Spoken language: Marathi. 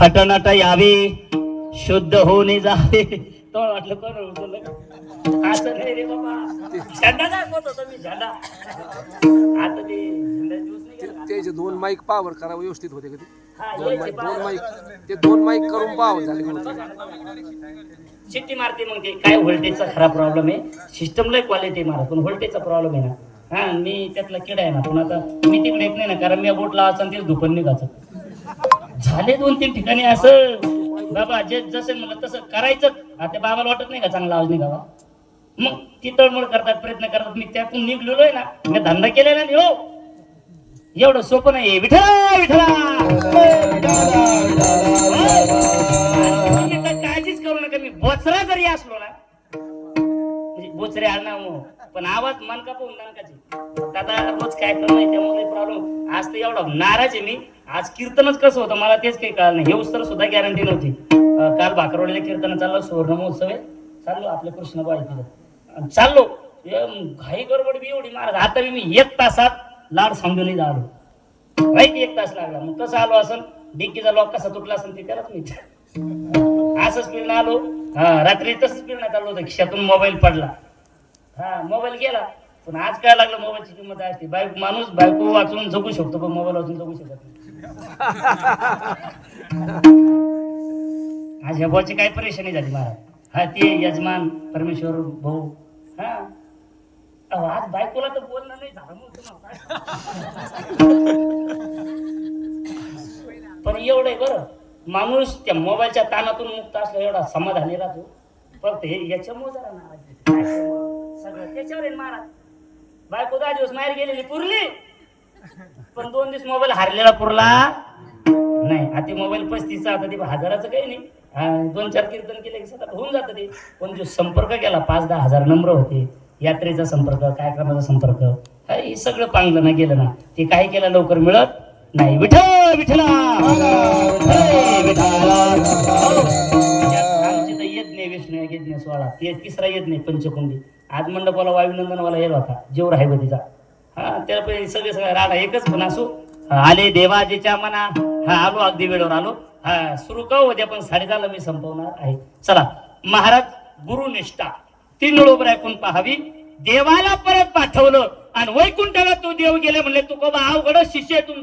खटनट यावे शुद्ध होणे जावे. तो वाटलं कोण उठवलं असं नाही रे बाबा. झेंडा दाखवत होतो मी झेंडा. आता ते झेंडा दिवस नाही गेला. त्याचे दोन माईक पावर करा व्यवस्थित होते कधी हा, दोन यायचे माईक. दोन माईक ते दोन माईक करून पावर झाले म्हणते शिट्टी मारते मग ते. काय व्होल्टेजचा खराब प्रॉब्लेम आहे? सिस्टमला क्वालिटी मारा पण व्होल्टेजचा प्रॉब्लेम आहे ना. हा मी त्यातला किडा आहे ना पण आता मी तिकडे येत नाही ना कारण मी बोट लावायचं आणि तेच धुपन निघायचं झाले दोन तीन ठिकाणी असं. बाबा जे जसं म्हणलं तसं करायचं आता बाबाला वाटत नाही का चांगला आवाज निघावा? मग ती तळमळ करतात प्रयत्न करतात. मी त्यातून निघलेलो आहे ना. मी धंदा केलेला नाही हो. एवढं सोपं नाही विठला विठला काळजीच करू नका. मी बोचरा जरी असलो ना म्हणजे बोचरे आणा हो. पण आवाज मन का पाहून नानकाचे दादा रोज काय करणं त्यामुळे प्रॉब्लेम आज तर एवढा नाराज आहे मी. आज कीर्तनच कसं होतं मला तेच काही कळलं नाही. हे उत्तर सुद्धा गॅरंटी नव्हती. काल भाकरवाडीला कीर्तन चाललं सुवर्ण महोत्सव आहे चाललो आपल्या कृष्ण तिथं चाललो. घाई गडबड बी एवढी महाराज आता बी मी एक तासात लाड समजून आलो राईट एक तास लागला. मग कसं आलो असं? डिक्कीचा लॉक कसा तुटला असेल ते त्यालाच मी असंच फिरणं आलो. हा रात्री तसंच फिरण्यात आलो होतं. खिशातून मोबाईल पडला. हा मोबाईल गेला. पण आज काय लागलं? मोबाईलची किंमत असते बायको माणूस बायको वाचून जगू शकतो पण मोबाईल वाचून जगू शकत नाही. माझ्या भाऊची काय परेशानी झाली महाराज हा ते यजमान परमेश्वर भाऊ. हा. अहो, आज बायकोला तर बोलणं नाही झालं मग पण एवढं आहे बरं. माणूस त्या मोबाईलच्या ताणातून मुक्त असला एवढा समाधानी राहतो फक्त हे याच्यामुळे जरा नाराज आहे. सगळं त्याच्यावर आहे महाराज. बायको दहा दिवस माहेर गेलेली पुरली. पण दोन दिवस मोबाईल हारलेला पुरला. नाही आता मोबाईल पस्तीसचा आता ते हजाराचं काही नाही. हा, दोन चार कीर्तन केले की सतत होऊन जातं ते. पण जो संपर्क केला पाच दहा हजार नंबर होते. यात्रेचा संपर्क कार्यक्रमाचा संपर्क हा, हे सगळं पांगलं ना गेलं ना. ते काही केलं लवकर मिळत नाही. विठ्ठल विठ्ठला! जय विठ्ठला. हो. आमची तर यज्ञ विष्णू यज्ञ सोहळा. ते तिसरा येत नाही पंचकुंडी. आज मंडपाला वायुनंदनवाला येत होता. जेवढा आहे तिचा. त्याला सगळे सगळे राडा एकच पण असो. आले देवाजीच्या मना. हा आलो अगदी वेळेवर आलो. हा सुरू का उद्या पण साडेदहाला मी संपवणार आहे. चला महाराज गुरुनिष्ठा. तीन बरोबर ऐकून पाहावी. देवाला परत पाठवलं आणि वैकुंठाला तो देव गेले म्हणले तू बाबा अवघड शिष्य तुमचा.